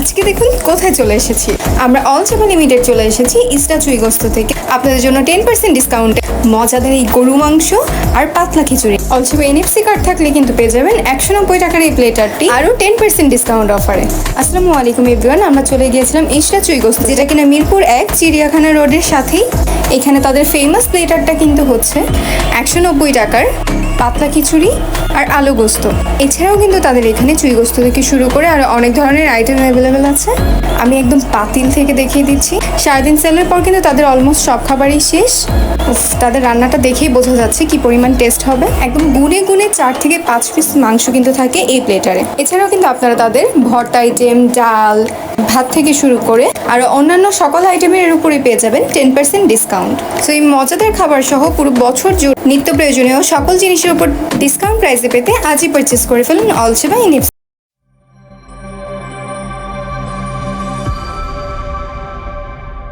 আজকে দেখুন কোথায় চলে এসেছি। আমরা অল চাপা লিমিটেড চলে এসেছি ইস্টা চুইগস্ত থেকে। আপনাদের জন্য টেন পার্সেন্ট ডিসকাউন্টে মজাদার এই গরু মাংস আর পাতলা খিচুড়ি। অলসেপা এনএফসি কার্ড থাকলে কিন্তু পেয়ে যাবেন একশো নব্বই টাকার এই প্লেটারটি আরও টেন পার্সেন্ট ডিসকাউন্ট অফারে আসসালামু আলাইকুম এভরিওয়ান আমরা চলে গিয়েছিলাম ইস্টা চুইগস্ত যেটা কিনা মিরপুর এক চিড়িয়াখানা রোডের সাথেই। এখানে তাদের ফেমাস প্লেটারটা কিন্তু হচ্ছে একশো নব্বই টাকার। পাতলা খিচুড়ি আর আলু গোস্ত। এছাড়াও কিন্তু তাদের এখানে চুই গোস্ত থেকে শুরু করে আর অনেক ধরনের আইটেম অ্যাভেলেবেল আছে। আমি একদম পাতিল থেকে দেখিয়ে দিচ্ছি। সারাদিন সেলের পর কিন্তু তাদের অলমোস্ট সব খাবারই শেষ। তাদের রান্নাটা দেখেই বোঝা যাচ্ছে কি পরিমাণ টেস্ট হবে। একদম গুনে গুনে চার থেকে পাঁচ পিস মাংস কিন্তু থাকে এই প্লেটারে এছাড়াও কিন্তু আপনারা তাদের ভর্তা আইটেম ডাল, ভাত থেকে শুরু করে আর অন্যান্য সকল আইটেমের এর উপরে পেয়ে যাবেন টেন পার্সেন্ট ডিসকাউন্ট সো এই মজাদার খাবার সহ পুরো বছর জুড়ে নিত্য প্রয়োজনীয় সকল জিনিসের উপর ডিসকাউন্ট প্রাইসে পেতে আজই পারচেস করে ফেলুন অলসেবা ইনিপস